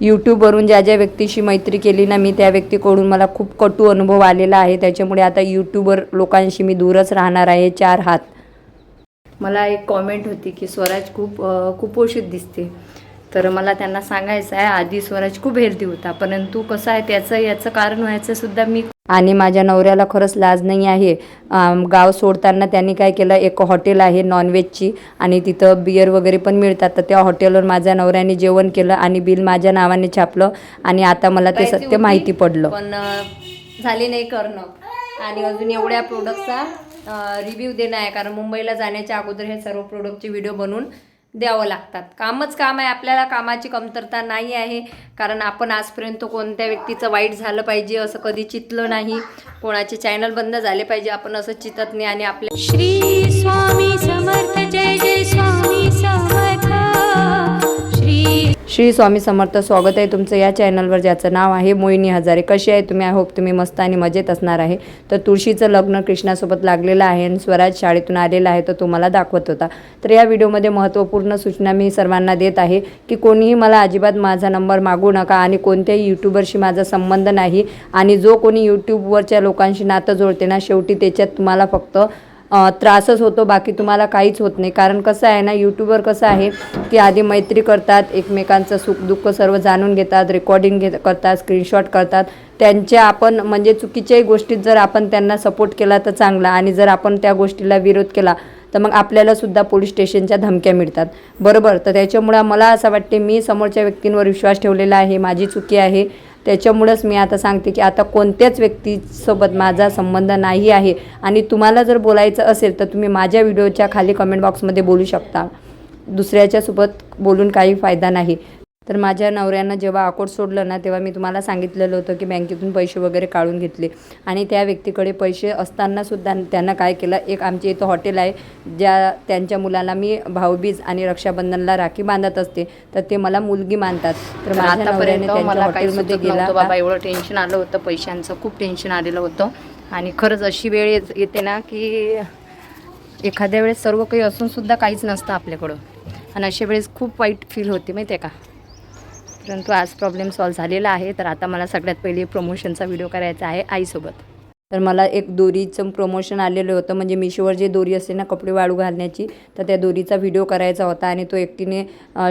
यूट्यूबवरून ज्या ज्या व्यक्तीशी मैत्री केली ना मी त्या व्यक्तीकडून मला खूप कटू अनुभव आलेला आहे. त्याच्यामुळे आता यूट्यूबवर लोकांशी मी दूरच राहणार आहे. चार हात. मला एक कॉमेंट होती की स्वराज खूप कुपोषित दिसते. तर मला त्यांना सांगायचं आहे आधी स्वराज खूप हेल्दी होता परंतु कसं आहे त्याचं याचं कारण व्हायचं सुद्धा मी आणि माझ्या नवऱ्याला खरंच लाज नाही आहे. गाव सोडताना त्यांनी काय केलं एक हॉटेल आहे नॉनव्हेजची आणि तिथं बिअर वगैरे पण मिळतात. तर त्या हॉटेलवर माझ्या नवऱ्याने जेवण केलं आणि बिल माझ्या नावाने छापलं आणि आता मला ते सत्य माहिती पडलं. पण झाली नाही करणं. आणि अजून एवढ्या प्रोडक्टचा रिव्ह्यू देणं आहे. कारण मुंबईला जाण्याच्या अगोदर हे सर्व प्रोडक्टचे व्हिडिओ बनवून द्यावं लागतात. कामच काम आहे आपल्याला कामाची कमतरता नाही आहे. कारण आपण आजपर्यंत कोणत्या व्यक्तीचं वाईट झालं पाहिजे असं कधी चितलं नाही. कोणाचे चॅनल बंद झाले पाहिजे आपण असं चितत नाही आणि आपल्या श्री स्वामी समर्थ श्री स्वामी समर्थ स्वागत आहे तुमचं या चॅनलवर ज्याचं नाव आहे मोहिनी हजारे. कशी आहे तुम्ही? आय होप तुम्ही मस्त आणि मजेत असणार आहे. तर तुळशीचं लग्न कृष्णासोबत लागलेलं आहे आणि स्वराज शाळेतून आलेला आहे तर तुम्हाला दाखवत होता. तर या व्हिडिओमध्ये महत्त्वपूर्ण सूचना मी सर्वांना देत आहे की कोणीही मला अजिबात माझा नंबर मागू नका आणि कोणत्याही यूट्यूबरशी माझा संबंध नाही आणि जो कोणी यूट्यूबवरच्या लोकांशी नातं जोडते ना शेवटी त्याच्यात तुम्हाला फक्त त्रासच होतो बाकी तुम्हाला काहीच होत नाही. कारण कसं आहे ना यूट्यूबवर कसं आहे की आधी मैत्री करतात एकमेकांचं सुखदुःख सर्व जाणून घेतात रेकॉर्डिंग घेत करतात स्क्रीनशॉट करतात. त्यांच्या आपण म्हणजे चुकीच्याही गोष्टीत जर आपण त्यांना सपोर्ट केला तर चांगला. आणि जर आपण त्या गोष्टीला विरोध केला तर मग आपल्यालासुद्धा पोलीस स्टेशनच्या धमक्या मिळतात. बरोबर? तर त्याच्यामुळं मला असं वाटते मी समोरच्या व्यक्तींवर विश्वास ठेवलेला आहे. माझी चुकी आहे. त्याच्यामुळंच मी आता सांगते की आता कोणत्याच व्यक्तीसोबत माझा संबंध नाही आहे. आणि तुम्हाला जर बोलायचं असेल तर तुम्ही माझ्या व्हिडिओच्या खाली कमेंट बॉक्समध्ये बोलू शकता. दुसऱ्याच्यासोबत बोलून काही फायदा नाही. तर माझ्या नवऱ्यानं जेव्हा अकोट सोडलं ना तेव्हा मी तुम्हाला सांगितलेलं होतं की बँकेतून पैसे वगैरे काढून घेतले. आणि त्या व्यक्तीकडे पैसे असतानासुद्धा त्यानं काय केलं एक आमच्या इथं हॉटेल आहे ज्या त्यांच्या मुलाला मी भाऊबीज आणि रक्षाबंधनला राखी बांधत असते तर ते मला मुलगी मानतात. तर आतापर्यंत मला हॉटेलमध्ये गेला बाबा एवढं टेन्शन आलं होतं पैशांचं खूप टेन्शन आलेलं होतं. आणि खरंच अशी वेळ येत- येते ना की एखाद्या वेळेस सर्व काही असून सुद्धा काहीच नसतं आपल्याकडं. आणि अशा वेळेस खूप वाईट फील होते माहिती आहे का? परंतु आज प्रॉब्लेम सॉल्व्ह झालेला आहे. तर आता मला सगळ्यात पहिले प्रमोशनचा व्हिडिओ करायचा आहे आईसोबत. तर मला एक दोरीचं प्रमोशन आलेलं होतं. म्हणजे मिशोवर जे दोरी असते ना कपडे वाळू घालण्याची तर त्या दोरीचा व्हिडिओ करायचा होता आणि तो एकटीने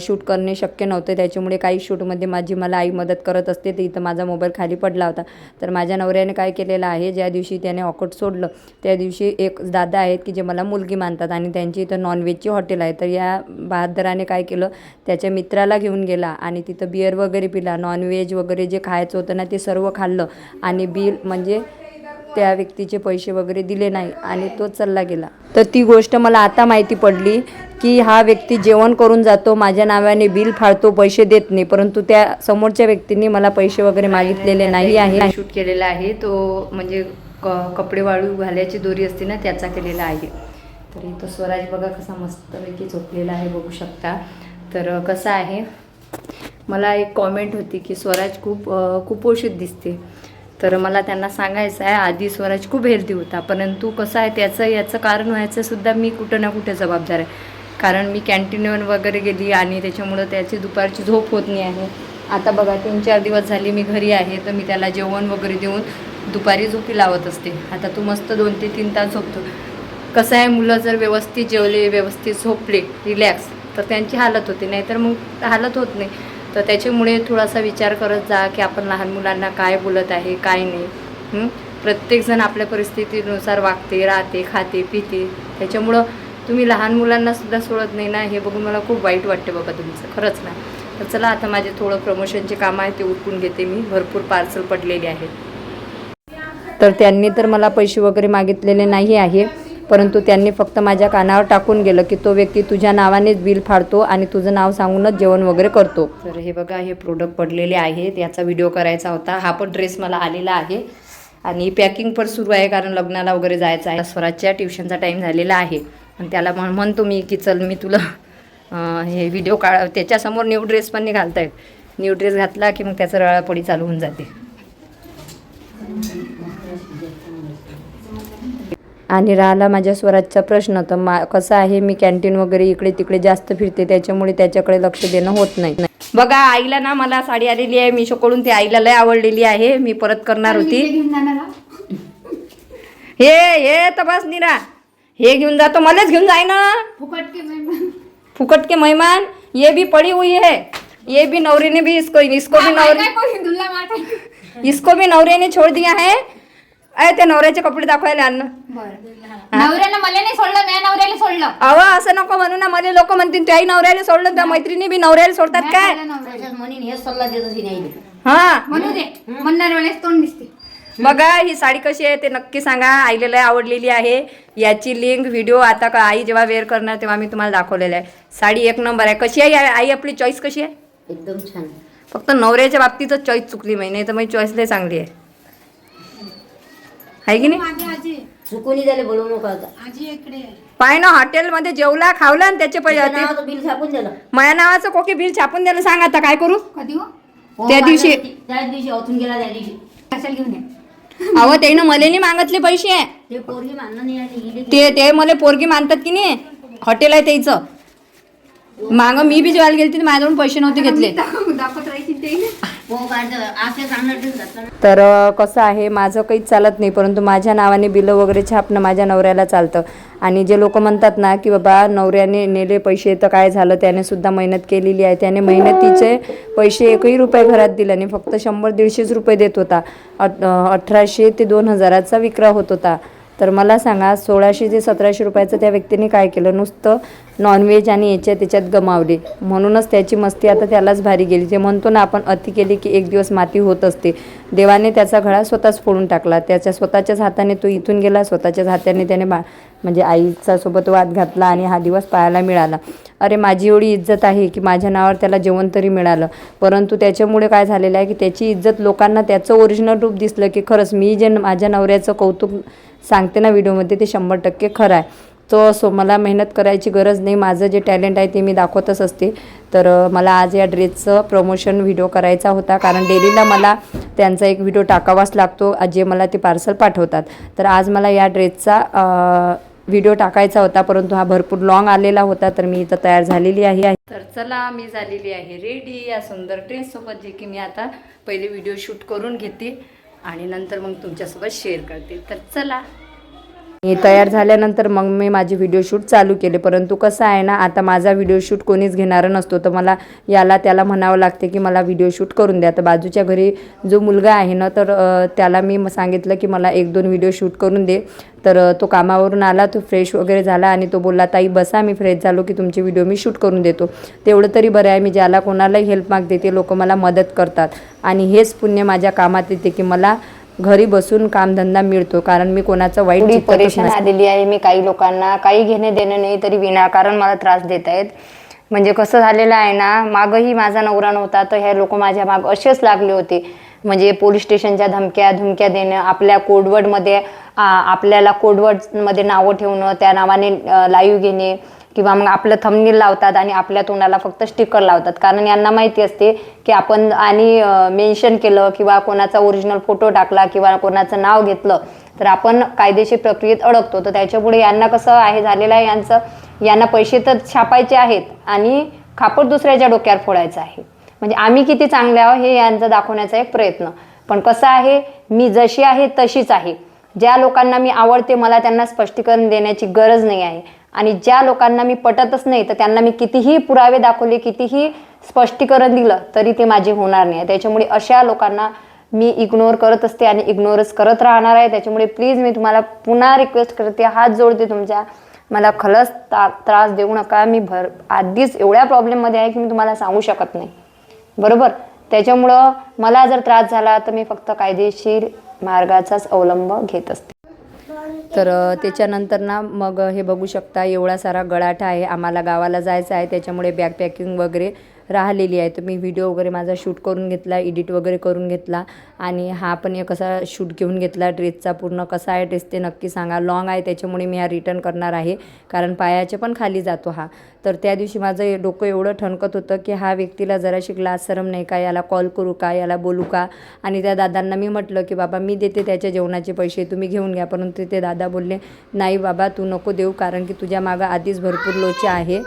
शूट करणे शक्य नव्हतं. त्याच्यामुळे काही शूटमध्ये माझी मला आई मदत करत असते. तर इथं माझा मोबाईल खाली पडला होता. तर माझ्या नवऱ्याने काय केलेलं आहे ज्या दिवशी त्याने ऑकट सोडलं त्या दिवशी एक दादा आहेत की जे मला मुलगी मानतात आणि त्यांची इथं नॉनव्हेजची हॉटेल आहे. तर या बहादराने काय केलं त्याच्या मित्राला घेऊन गेला आणि तिथं बिअर वगैरे पिला. नॉनव्हेज वगैरे जे खायचं होतं ना ते सर्व खाल्लं आणि बिल म्हणजे त्या व्यक्तीचे पैसे वगैरे दिले नाही आणि तो चालला गेला. तर ती गोष्ट मला आता माहिती पडली की हा व्यक्ती जेवण करून जातो माझ्या नावाने बिल फाडतो पैसे देत नाही परंतु त्या समोरच्या व्यक्तीने मला पैसे वगैरे मागितलेले नाही आहे. शूट केलेला आहे तो म्हणजे क कपडे वाळू घालायची दोरी असते ना त्याचा केलेला आहे. तर तो स्वराज बघा कसा मस्तपैकी झोपलेला आहे बघू शकता. तर कसं आहे? मला एक कॉमेंट होती की स्वराज खूप कुपोषित दिसते. तर मला त्यांना सांगायचं आहे आधी स्वराज खूप हेल्दी होता परंतु कसं आहे त्याचं याचं कारण व्हायचंसुद्धा मी कुठं ना कुठे जबाबदार आहे. कारण मी कॅन्टीनवर वगैरे गेली आणि त्याच्यामुळं त्याची दुपारची झोप होत नाही आहे. आता बघा तीन चार दिवस झाली मी घरी आहे तर मी त्याला जेवण वगैरे देऊन दुपारी झोपी लावत असते. आता तू मस्त दोन ते तीन तास झोपतो. कसं आहे मुलं जर व्यवस्थित जेवले व्यवस्थित झोपले रिलॅक्स तर त्यांची हालत होते. नाहीतर मग हालत होत नाही. तर त्याच्यामुळे थोडासा विचार करत जा की आपण लहान मुलांना काय बोलत आहे काय नाही. प्रत्येकजण आपल्या परिस्थितीनुसार वागते राहते खाते पिते. त्याच्यामुळं तुम्ही लहान मुलांनासुद्धा सोडत नाही ना हे बघून मला खूप वाईट वाटते बाबा तुमचं. खरंच ना. तर चला आता माझे थोडं प्रमोशनचे काम आहे ते उरकून घेते मी. भरपूर पार्सल पडलेले आहेत. तर त्यांनी तर मला पैसे वगैरे मागितलेले नाही आहे. परंतु त्यांनी फक्त माझ्या कानावर टाकून गेलं की तो व्यक्ती तुझ्या नावानेच बिल फाडतो आणि तुझं नाव सांगूनच जेवण वगैरे करतो. तर हे बघा हे प्रोडक्ट पडलेले आहेत. याचा व्हिडिओ करायचा होता. हा पण ड्रेस मला आलेला आहे. आणि पॅकिंग पण सुरू आहे कारण लग्नाला वगैरे जायचं आहे. स्वराजच्या ट्युशनचा टाईम झालेला आहे. आणि त्याला म्हण म्हणतो मी की चल मी तुला हे व्हिडिओ काढ त्याच्यासमोर न्यू ड्रेस पण नाही घालतायत न्यू ड्रेस घातला की मग त्याचं रळापडी चालू होऊन जाते. आणि राहिला माझ्या स्वराजचा प्रश्न. तर मा कसं आहे मी कॅन्टीन वगैरे इकडे तिकडे जास्त फिरते त्याच्यामुळे त्याच्याकडे लक्ष देणं होत नाही. बघा आईला ना मला साडी आलेली आहे. मिशोकडून ती आईला लय आवडलेली आहे. मी परत करणार होती. हे हे तर बस निरा. हे घेऊन जातो. मलाच घेऊन जाय ना. फुकट के मेहमान ये भी पड़ी हुई है. ये भी नवरे ने भी इसको इसको भी नवरे इसको भी नवरे ने छोड़ दिया है. अय ते नवऱ्याचे कपडे दाखवायला आण नवऱ्यानं मला नाही सोडलं मी नवऱ्याला सोडलं. अव असं नको म्हणू ना. मला लोक म्हणतील त्याही नवऱ्याला सोडलं त्या मैत्रिणी बी नवऱ्याला सोडतात काय? हा. म्हणू दे. म्हणणार वेळेस तोंड दिसते. बघा ही साडी कशी आहे ते नक्की सांगा. आईला लय आवडलेली आहे. याची लिंक व्हिडिओ आता का आई जेव्हा वेअर करणार तेव्हा मी तुम्हाला दाखवलेला आहे. साडी एक नंबर आहे. कशी आहे? आई आपली चॉईस कशी आहे? एकदम छान. फक्त नवऱ्याच्या बाबतीतच चॉईस चुकली माहिती नाही तर माझी चॉईस लय चांगली आहे. आहे की नाही? चुकून झाले बोलू नका आता. पाय ना हॉटेलमध्ये जेवला खावला आणि त्याचे पैसे नावाचं बिल छापून दिलं. माझ्या नावाचं कोकी बिल छापून द्यायला सांग आता काय करू? कधी हो? हो, त्या दिवशी- माझ्या ती- त्याच दिवशी गेला त्या दिवशी. कशाला घेऊन ये? अहो त्यानं मला नाही मागतले पैसे. ते पोरगी मानणं नाही आली गेली ते ते मला पोरगी मानतात की नाही? हॉटेल आहे त्याचं. माग मी बी जेवायला गेली तर माझ्याकडून पैसे नव्हते घेतले. दाखवत राहायची ते. हो तर कसं आहे माझं काहीच चालत नाही परंतु माझ्या नावाने बिलं वगैरे छापणं माझ्या नवऱ्याला चालतं. आणि जे लोक म्हणतात ना की बाबा नवऱ्याने नेले पैसे तर काय झालं? त्याने सुद्धा मेहनत केलेली आहे. त्याने मेहनतीचे पैसे एकही रुपये घरात दिले नाही. फक्त शंभर दीडशेच रुपये देत होता. अठ अठराशे ते दोन हजाराचा विक्रा होत होता. तर मला सांगा सोळाशे ते सतराशे रुपयाचं त्या व्यक्तीने काय केलं? नुसतं नॉनव्हेज आणि याच्या त्याच्यात गमावले. म्हणूनच त्याची मस्ती आता त्यालाच भारी गेली. जे म्हणतो ना आपण अति केली की एक दिवस माती होत असते. देवाने त्याचा घडा स्वतःच फोडून टाकला. त्याच्या स्वतःच्याच हाताने तो इथून गेला स्वतःच्याच हाताने त्याने बा म्हणजे आईचा सोबत वाद घातला आणि हा दिवस पाहायला मिळाला. अरे माझी एवढी इज्जत आहे की माझ्या नावावर त्याला जेवण तरी मिळालं. परंतु त्याच्यामुळे काय झालेलं आहे की त्याची इज्जत लोकांना त्याचं ओरिजिनल रूप दिसलं की खरंच मी जे माझ्या नवऱ्याचं कौतुक सांगते ना व्हिडिओमध्ये ते शंभर टक्के खरं आहे. तो असो मला मेहनत करायची गरज नाही माझं जे टॅलेंट आहे ते मी दाखवतच असते. तर मला आज या ड्रेसचं प्रमोशन व्हिडिओ करायचा होता कारण डेलीला मला त्यांचा एक व्हिडिओ टाकावाच लागतो जे मला ते पार्सल पाठवतात. तर आज मला या ड्रेसचा व्हिडिओ टाकायचा होता परंतु हा भरपूर लॉंग आलेला होता तर मी इथं तयार झालेली आहे. तर चला मी झालेली आहे रेडी या सुंदर ड्रेससोबत जे की मी आता पहिले व्हिडिओ शूट करून घेते आणि नंतर मग तुमच्यासोबत शेअर करते. तर चला. हे तयार झाल्यानंतर मग मी माझे व्हिडिओ शूट चालू केले. परंतु कसं आहे ना आता माझा व्हिडिओ शूट कोणीच घेणारं नसतो. तर मला याला त्याला म्हणावं लागते की मला व्हिडिओ शूट करून द्या. तर बाजूच्या घरी जो मुलगा आहे ना तर त्याला मी म- सांगितलं की मला एक दोन व्हिडिओ शूट करून दे. तर तो कामावरून आला तो फ्रेश वगैरे झाला आणि तो बोलला ताई बसा मी फ्रेश झालो की तुमचे व्हिडिओ मी शूट करून देतो. तेवढं तरी बरं आहे मी ज्याला कोणालाही हेल्प मागते ते लोक मला मदत करतात. आणि हेच पुण्य माझ्या कामात येते की मला घरी बसून कामधंदा मिळतो कारण मी कोणाचं वाईट परेशान. आलेली आहे मी काही लोकांना. काही घेणे देणं नाही तरी विनाकारण मला त्रास देत आहेत. म्हणजे कसं झालेलं आहे ना मागही माझा नवरा नव्हता तर हे लोक माझ्या माग असेच लागले होते. म्हणजे पोलीस स्टेशनच्या धमक्या धमक्या देणं आपल्या कोडवर्डमध्ये आपल्याला कोडवर्डमध्ये नावं ठेवणं त्या नावाने लाईव्ह घेणे किंवा मग आपलं थंबनील लावतात आणि आपल्या तोंडाला फक्त स्टिकर लावतात. कारण यांना माहिती असते की आपण आणि मेन्शन केलं किंवा कोणाचा ओरिजिनल फोटो टाकला किंवा कोणाचं नाव घेतलं तर आपण कायदेशीर प्रक्रियेत अडकतो. तर त्याच्यापुढे यांना कसं आहे झालेलं आहे यांचं यांना पैसे तर छापायचे आहेत आणि खापड दुसऱ्याच्या डोक्यावर फोडायचं आहे. म्हणजे आम्ही किती चांगले आहोत हे यांचं दाखवण्याचा एक प्रयत्न. पण कसं आहे मी जशी आहे तशीच आहे. ज्या लोकांना मी आवडते मला त्यांना स्पष्टीकरण देण्याची गरज नाही आहे. आणि ज्या लोकांना मी पटतच नाही तर त्यांना मी कितीही पुरावे दाखवले कितीही स्पष्टीकरण दिलं तरी ते माझे होणार नाही. त्याच्यामुळे अशा लोकांना मी इग्नोर करत असते आणि इग्नोरच करत राहणार आहे. त्याच्यामुळे प्लीज मी तुम्हाला पुन्हा रिक्वेस्ट करते हात जोडते तुमच्या. मला खलस ता त्रास देऊ नका. मी भर आधीच एवढ्या प्रॉब्लेममध्ये आहे की मी तुम्हाला सांगू शकत नाही. बरोबर? त्याच्यामुळं मला जर त्रास झाला तर मी फक्त कायदेशीर मार्गाचाच अवलंब घेत असते. तर त्याच्यानंतर ना मग हे बघू शकता एवढा सारा गळाठा आहे आम्हाला गावाला जायचं आहे त्याच्यामुळे बॅग पॅकिंग वगैरे राहिलेली आहे. तर मी व्हिडिओ वगैरे माझा शूट करून घेतला एडिट वगैरे करून घेतला आणि हा पण एक असा शूट घेऊन घेतला. ड्रेसचा पूर्ण कसा आहे ड्रेस ते नक्की सांगा. लॉंग आहे त्याच्यामुळे मी हा रिटर्न करणार आहे. कारण पायाचे पण खाली जातो हा. तर त्या दिवशी माझं डोकं एवढं ठणकत होतं की हा व्यक्तीला जराशी ग्लास सरम नाही का? याला कॉल करू का? याला बोलू का? आणि त्या दादांना मी म्हटलं की बाबा मी देते त्याच्या जेवणाचे पैसे तुम्ही घेऊन घ्या. परंतु ते दादा बोलले नाही बाबा तू नको देऊ कारण की तुझ्या मागं आधीच भरपूर लोचे आहे.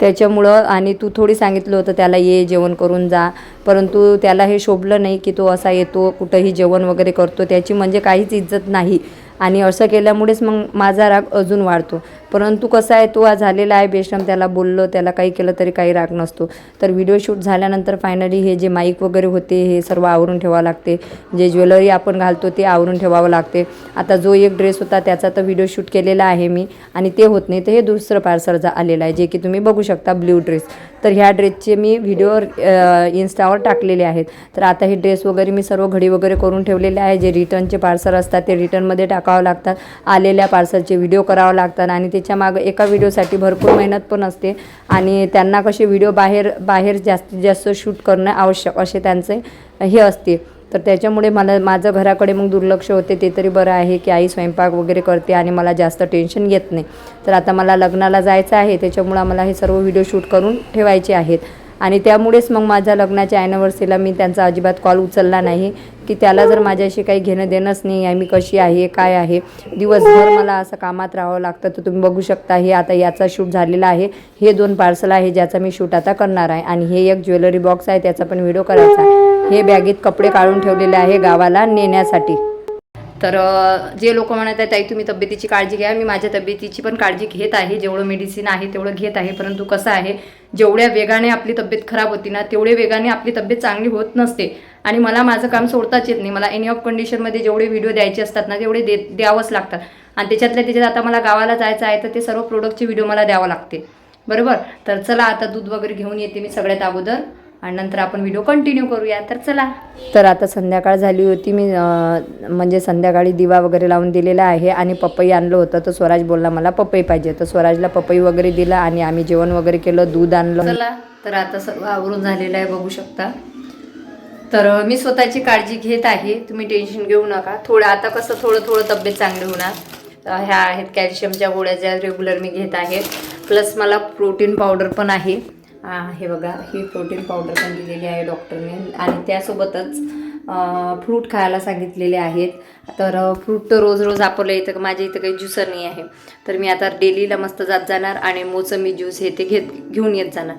त्याच्यामुळं आणि तू थोडी सांगितलं होतं त्याला ये जेवण करून जा. परंतु त्याला हे शोभलं नाही की तो असा येतो कुठंही जेवण वगैरे करतो. त्याची म्हणजे काहीच इज्जत नाही. आणि असं केल्यामुळेच मग माझा राग अजून वाढतो. परंतु कसं आहे तो झालेला आहे बेशरम त्याला बोललो त्याला काही केलं तरी काही राग नसतो. तर व्हिडिओ शूट झाल्यानंतर फायनली हे जे माईक वगैरे होते हे सर्व आवरून ठेवावं लागते. जे ज्वेलरी आपण घालतो ते आवरून ठेवावं लागते. आता जो एक ड्रेस होता त्याचा तर व्हिडिओ शूट केलेला आहे मी. आणि ते होत नाही तर हे दुसरं पार्सल जा आलेलं आहे जे की तुम्ही बघू शकता ब्ल्यू ड्रेस तर ह्या ड्रेसचे मी व्हिडिओ इन्स्टावर टाकलेले आहेत. तर आता हे ड्रेस वगैरे मी सर्व घडी वगैरे करून ठेवलेले आहे. जे रिटर्नचे पार्सल असतात ते रिटर्नमध्ये टाकावं लागतात. आलेल्या पार्सलचे व्हिडिओ करावं लागतात आणि त्याच्या मागं एका व्हिडिओसाठी भरपूर मेहनत पण असते. आणि त्यांना कसे व्हिडिओ बाहेर बाहेर जास्तीत जास्त शूट करणं आवश्यक असे त्यांचे हे असते. तर त्याच्यामुळे मला माझं घराकडे मग दुर्लक्ष होते. ते तरी बरं आहे की आई स्वयंपाक वगैरे करते आणि मला जास्त टेन्शन येत नाही. तर आता मला लग्नाला जायचं आहे. त्याच्यामुळं मला हे सर्व व्हिडिओ शूट करून ठेवायचे आहेत. आणि त्यामुळेच मग माझ्या लग्नाच्या ॲनिव्हर्सरीला मी त्यांचा अजिबात कॉल उचलला नाही. की त्याला जर माझ्याशी काही घेणं देणंच नाही आहे मी कशी आहे काय आहे? दिवसभर मला असं कामात राहावं लागतं. तर तुम्ही बघू शकता हे आता याचा शूट झालेला आहे. हे दोन पार्सल आहे ज्याचा मी शूट आता करणार आहे. आणि हे एक ज्वेलरी बॉक्स आहे त्याचा पण व्हिडिओ करायचा आहे. हे बॅगेत कपडे काढून ठेवलेले आहे गावाला नेण्यासाठी. तर जे लोक म्हणत आहेत ताई तुम्ही तब्येतीची काळजी घ्या. मी माझ्या तब्येतीची पण काळजी घेत आहे. जेवढं मेडिसिन आहे तेवढं घेत आहे. परंतु कसं आहे जेवढ्या वेगाने आपली तब्येत खराब होती ना तेवढे वेगाने आपली तब्येत चांगली होत नसते. आणि मला माझं काम सोडताच येत नाही. मला एनी ऑफ कंडिशनमध्ये जेवढे व्हिडिओ द्यायचे असतात ना तेवढे दे द्यावंच लागतात. आणि त्याच्यातल्या त्याच्यात आता मला गावाला जायचं आहे तर ते सर्व प्रोडक्टचे व्हिडिओ मला द्यावं लागते. बरोबर? तर चला आता दूध वगैरे घेऊन येते मी सगळ्यात अगोदर. आणि नंतर आपण व्हिडिओ कंटिन्यू करूया. तर चला. तर आता संध्याकाळ झाली होती. मी म्हणजे संध्याकाळी दिवा वगैरे लावून दिलेला आहे आणि पपई आणलं होतं. तर स्वराज बोलला मला पपई पाहिजे. तर स्वराजला पपई वगैरे दिला आणि आम्ही जेवण वगैरे केलं दूध आणलं. चला. तर आता सर्व आवरून झालेलं आहे बघू शकता. तर मी स्वतःची काळजी घेत आहे. तुम्ही टेन्शन घेऊ नका. थोडं आता कसं थोडं थोडं तब्येत चांगली होणार. ह्या आहेत कॅल्शियमच्या गोळ्या ज्या रेग्युलर मी घेत आहे. प्लस मला प्रोटीन पावडर पण आहे. हे बघा ही प्रोटीन पावडर पण दिलेली आहे डॉक्टरने आणि त्यासोबतच फ्रूट खायला सांगितलेले आहेत. तर फ्रूट तर रोज रोज आपलं इथं माझ्या इथं काही ज्युसर नाही आहे. तर मी आता डेलीला मस्त जात जाणार आणि मोसंबी ज्यूस हे ते घेत घेऊन येत जाणार.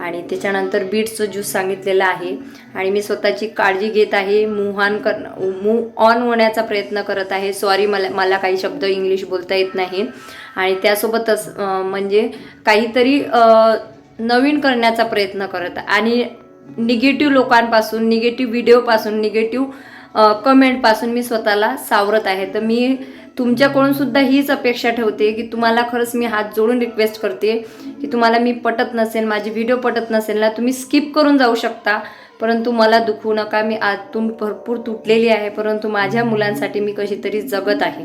आणि त्याच्यानंतर बीटचं ज्यूस सांगितलेलं आहे. आणि मी स्वतःची काळजी घेत आहे मुहान कर मूव ऑन होण्याचा प्रयत्न करत आहे. सॉरी मला मला काही शब्द इंग्लिश बोलता येत नाही. आणि त्यासोबतच म्हणजे काहीतरी नवीन करण्याचा प्रयत्न करत आणि निगेटिव्ह लोकांपासून निगेटिव्ह व्हिडिओपासून निगेटिव्ह कमेंटपासून मी स्वतःला सावरत आहे. तर मी तुमच्याकडून सुद्धा हीच अपेक्षा ठेवते की तुम्हाला खरंच मी हात जोडून रिक्वेस्ट करते की तुम्हाला मी पटत नसेल माझे व्हिडिओ पटत नसेल ना तुम्ही स्किप करून जाऊ शकता. परंतु मला दुखू नका मी आतून भरपूर तुटलेली आहे परंतु माझ्या मुलांसाठी मी कशी तरी जगत आहे.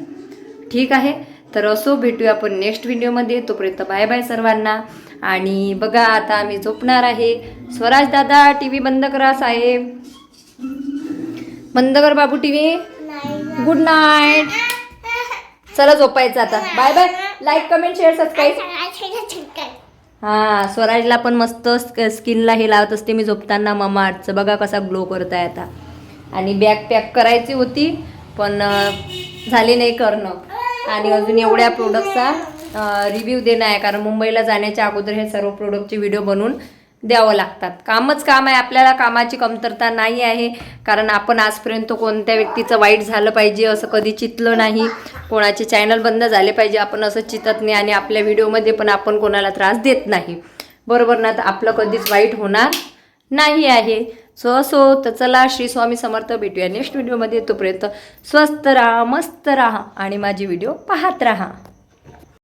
ठीक आहे? तर असो भेटूया आपण नेक्स्ट व्हिडिओमध्ये तोपर्यंत बाय बाय सर्वांना. आणि बघा आता आम्ही झोपणार आहे. स्वराज दादा टी व्ही बंद करा साहेब. बंद कर बाबू टी व्ही गुड नाईट चला झोपायचं आता. Bye bye like comment share subscribe हां स्वराजला पण मस्त स्क- स्किनला हे लावत असते मी झोपताना ममा आर्टचं बघा कसा ग्लो करत आहे आता. आणि बॅग पॅक करायची होती पण झाली नाही करणं. आणि अजून एवढ्या प्रोडक्टचा रिव्ह्यू देणं आहे. कारण मुंबईला जाण्याच्या अगोदर हे सर्व प्रोडक्टचे व्हिडिओ बनवून द्यावं लागतात. कामच काम आहे. आपल्याला कामाची कमतरता नाही आहे. कारण आपण आजपर्यंत कोणत्या व्यक्तीचं वाईट झालं पाहिजे असं कधी चितलं नाही. कोणाचे चॅनल बंद झाले पाहिजे. आपण असं चितत नाही आणि आपल्या व्हिडिओमध्ये पण आपण कोणाला त्रास देत नाही. बरोबर ना? तर आपलं कधीच वाईट होणार नाही आहे. सो असो तर चला श्री स्वामी समर्थ भेटूया नेक्स्ट व्हिडिओमध्ये तोपर्यंत स्वस्त राहा मस्त राहा आणि माझी व्हिडिओ पाहत राहा.